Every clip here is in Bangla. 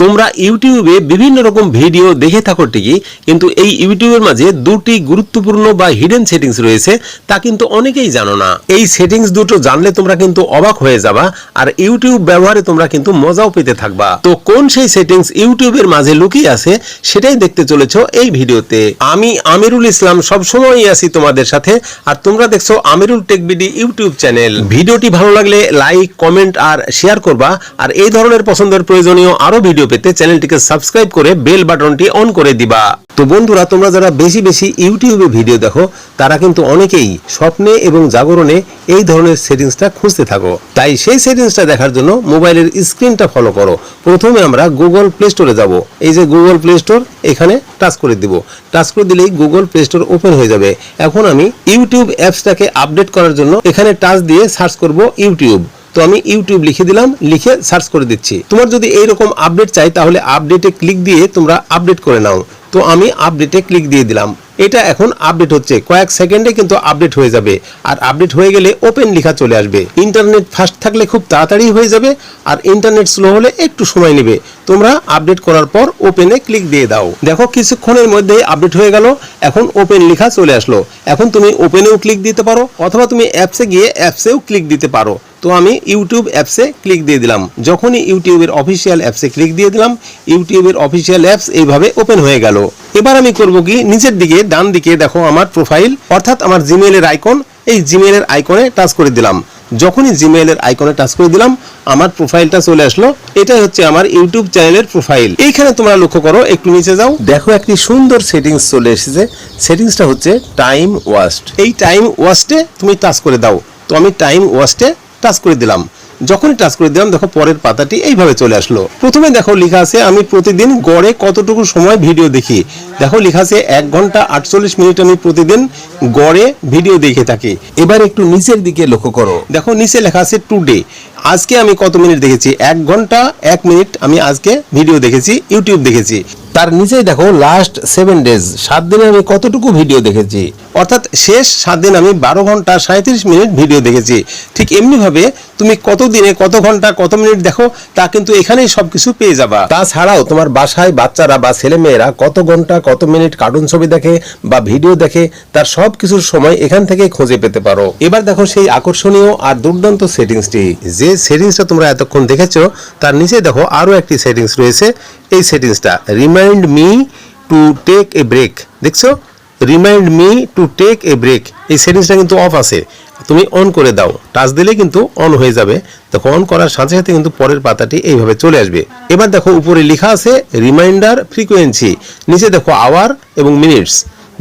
তোমরা ইউটিউবে বিভিন্ন রকম ভিডিও দেখে থাকো ঠিকই, কিন্তু এই ইউটিউবের মাঝে দুটি গুরুত্বপূর্ণ বা হিডেন সেটিংস রয়েছে, তা কিন্তু অনেকেই জানো না। এই সেটিংস দুটো জানলে তোমরা কিন্তু অবাক হয়ে যাবা, আর ইউটিউব ব্যবহারে তোমরা কিন্তু মজাও পেতে থাকবা। তো কোন সেই সেটিংস ইউটিউবের মাঝে লুকিয়ে আছে, সেটাই দেখতে চলেছো এই ভিডিওতে। আমি আমিরুল ইসলাম সব সময়ই আছি তোমাদের সাথে, আর তোমরা দেখছ Amirul tech BD YouTube channel. ভিডিওটি ভালো লাগলে লাইক, কমেন্ট, আর শেয়ার করবা, আর এই ধরনের পছন্দের প্রয়োজনীয় আরও ভিডিও পেতে চ্যানেলটিকে সাবস্ক্রাইব করে বেল বাটনটি অন করে দিবা। তো বন্ধুরা, তোমরা যারা বেশি বেশি ইউটিউবে ভিডিও দেখো, তারা কিন্তু অনেকেই স্বপ্নে এবং জাগরণে এই ধরনের সেটিংসটা খুঁজতে থাকো। তাই সেই সেটিংসটা দেখার জন্য মোবাইলের স্ক্রিনটা ফলো করো। প্রথমে আমরা গুগল প্লে স্টোরে যাব। এই যে গুগল প্লে স্টোর, এখানে টাচ করে দিব। টাচ করে দিলেই গুগল প্লে স্টোর ওপেন হয়ে যাবে। এখন আমি ইউটিউব অ্যাপসটাকে আপডেট করার জন্য এখানে টাচ দিয়ে সার্চ করব ইউটিউব। তো আমি ইউটিউব লিখে দিলাম, লিখে সার্চ করে দিচ্ছি। তোমার যদি এইরকম আপডেট চাই, তাহলে আপডেটে ক্লিক দিয়ে তোমরা আপডেট করে নাও। তো আমি আপডেটে ক্লিক দিয়ে দিলাম। এটা এখন আপডেট হচ্ছে। কয়েক সেকেন্ডে কিন্তু আপডেট হয়ে যাবে। আর আপডেট হয়ে গেলে ওপেন লেখা চলে আসবে। ইন্টারনেট ফাস্ট থাকলে খুব তাড়াতাড়ি হয়ে যাবে আর ইন্টারনেট স্লো হলে একটু সময় নেবে। তোমরা আপডেট করার পর ওপেনে ক্লিক দিয়ে দাও। দেখো কিছুক্ষণের মধ্যেই আপডেট হয়ে গেল। এখন ওপেন লেখা চলে আসলো। এখন তুমি ওপেনেও ক্লিক দিতে পারো, অথবা তুমি অ্যাপসে গিয়ে অ্যাপসেও ক্লিক দিতে পারো। তো আমি ইউটিউব অ্যাপসে ক্লিক দিয়ে দিলাম। যখনই ইউটিউবের অফিসিয়াল অ্যাপসে ক্লিক দিয়ে দিলাম ইউটিউবের অফিসিয়াল অ্যাপস এইভাবে ওপেন হয়ে গেল। এবার আমি করব কি নিচের দিকে ডান দিকে দেখো আমার প্রোফাইল অর্থাৎ আমার জিমেইলের আইকন। এই জিমেইলের আইকনে টাচ করে দিলাম। যখনই জিমেইলের আইকনে টাচ করে দিলাম আমার প্রোফাইলটা চলে আসলো। এটাই হচ্ছে আমার ইউটিউব চ্যানেলের প্রোফাইল। এইখানে তোমরা লক্ষ্য করো একটু নিচে যাও। দেখো একটি সুন্দর সেটিংস চলে এসেছে। সেটিংসটা হচ্ছে টাইম ওয়াস্ট। এই টাইম ওয়াস্টে তুমি টাচ করে দাও। তো আমি টাইম ওয়াস্টে টাচ করে দিলাম। যখনই টাচ করে দিলাম, দেখো পরের পাতাটি এইভাবে চলে আসলো। প্রথমে দেখো লেখা আছে, আমি প্রতিদিন গড়ে কতটুকু সময় ভিডিও দেখি? দেখো লেখা আছে, এক ঘণ্টা আটচল্লিশ মিনিট আমি প্রতিদিন গড়ে ভিডিও দেখে থাকি। এবার একটু নিচের দিকে লক্ষ্য করো। দেখো নিচে লেখা আছে টুডে আজকে আমি কত মিনিট দেখেছি? এক ঘণ্টা, এক মিনিট আমি আজকে ভিডিও দেখেছি, ইউটিউব দেখেছি। তার নিচেই দেখো লাস্ট সেভেন ডেজ সাত দিনে আমি কতটুকু ভিডিও দেখেছি? অর্থাৎ শেষ সাত দিন আমি বারো ঘণ্টা সাঁত্রিশ মিনিট ভিডিও দেখেছি। ঠিক এমনিভাবে তুমি কত দিনে, কত ঘণ্টা, কত মিনিট দেখো, তা কিন্তু এখানেই সব কিছু পেয়ে যাবা। তাছাড়াও তোমার বাসায় বাচ্চারা বা ছেলে মেয়েরা কত ঘণ্টা, কত মিনিট কার্টুন ছবি দেখে বা ভিডিও দেখে, তার সব কিছুর সময় এখান থেকে খুঁজে পেতে পারো। এবার দেখো সেই আকর্ষণীয় আর দুর্দান্ত সেটিংসটি যে সেটিংসটা তোমরা এতক্ষণ দেখেছ, তার নিচে দেখো আরও একটি সেটিংস রয়েছে। এই সেটিংসটা remind me to take a break দেখছ? Remind me to take a break এই সেটিংসটা কিন্তু অফ আছে। তুমি অন করে দাও। টাচ দিলে কিন্তু অন হয়ে যাবে। দেখো অন করার সাথে সাথে কিন্তু পরের পাতাটি এইভাবে চলে আসবে। এবার দেখো, উপরে লেখা আছে রিমাইন্ডার ফ্রিকোয়েন্সি নিচে দেখো আওয়ার এবং মিনিটস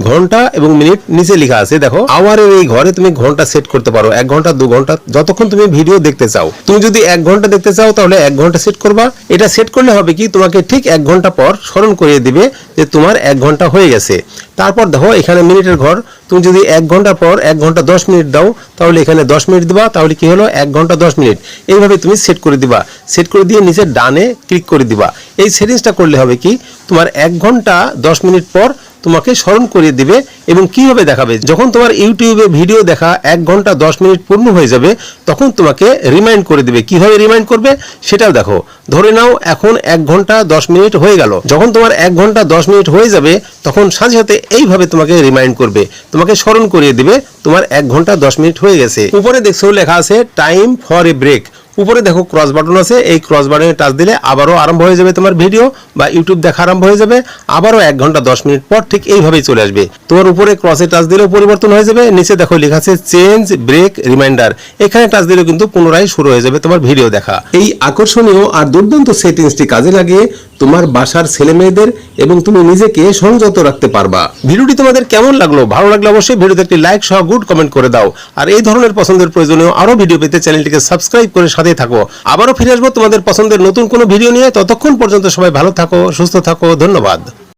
ঘণ্টা এবং মিনিট নিচে লেখা আছে, দেখো, আওয়ারের এই ঘরে তুমি ঘণ্টা সেট করতে পারো, এক ঘণ্টা, দু ঘণ্টা, যতক্ষণ তুমি ভিডিও দেখতে চাও। তুমি যদি এক ঘণ্টা দেখতে চাও, তাহলে এক ঘণ্টা সেট করবা। এটা সেট করলে হবে কি, তোমাকে ঠিক এক ঘণ্টা পর স্মরণ করিয়ে দিবে যে তোমার এক ঘণ্টা হয়ে গেছে। তারপর দেখো, এখানে মিনিটের ঘর, তুমি যদি এক ঘণ্টা পর এক ঘণ্টা, দশ মিনিট দাও, তাহলে এখানে দশ মিনিট দিবা, তাহলে কি হলো, এক ঘণ্টা, দশ মিনিট। এইভাবে তুমি সেট করে দিবা। সেট করে দিয়ে নিচে ডানে ক্লিক করে দিবা। এই সেটিংসটা করলে হবে কি, তোমার এক ঘণ্টা, দশ মিনিট পর তোমাকে স্মরণ করিয়ে দিবে এবং কীভাবে দেখাবে? যখন তোমার ইউটিউবে ভিডিও দেখা এক ঘণ্টা দশ মিনিট পূর্ণ হয়ে যাবে, তখন তোমাকে রিমাইন্ড করে দিবে। কীভাবে রিমাইন্ড করবে? সেটাও দেখো। ধরে নাও, এখন এক ঘণ্টা দশ মিনিট হয়ে গেল। যখন তোমার এক ঘণ্টা দশ মিনিট হয়ে যাবে, তখন সাথে সাথে এইভাবে তোমাকে রিমাইন্ড করবে। তোমাকে স্মরণ করিয়ে দিবে, তোমার এক ঘণ্টা দশ মিনিট হয়ে গেছে। উপরে দেখছ লেখা আছে টাইম ফর এ ব্রেক উপরে দেখো ক্রস বাটন আছে, এই ক্রস বাটনে টাচ দিলে আবারও আরম্ভ হয়ে যাবে তোমার ভিডিও বা ইউটিউব দেখা আরম্ভ হয়ে যাবে, আবারও এক ঘণ্টা দশ মিনিট পর ঠিক এইভাবেই চলে আসবে। তোমার উপরে ক্রসে টাচ দিলেও পরিবর্তন হয়ে যাবে, নিচে দেখো লেখা আছে চেঞ্জ ব্রেক রিমাইন্ডার এখানে টাচ দিলেও কিন্তু পুনরায় শুরু হয়ে যাবে তোমার ভিডিও দেখা। এই আকর্ষণীয় আর দুর্দান্ত সেটিংসটি কাজে লাগিয়ে তোমার বাসার ছেলে মেয়েদের এবং তুমি নিজেকে সংযত রাখতে পারবা। ভিডিওটি তোমাদের কেমন লাগল? ভালো লাগলে অবশ্যই ভিডিওতে একটি লাইক সহ গুড কমেন্ট করে দাও। আর এই ধরনের পছন্দের প্রয়োজনীয় আরও ভিডিও পেতে চ্যানেলটিকে সাবস্ক্রাইব করে সাথে থাকো। আবারও ফিরে আসব তোমাদের পছন্দের নতুন কোনো ভিডিও নিয়ে। ততক্ষণ পর্যন্ত সবাই ভালো থাকো, সুস্থ থাকো, ধন্যবাদ।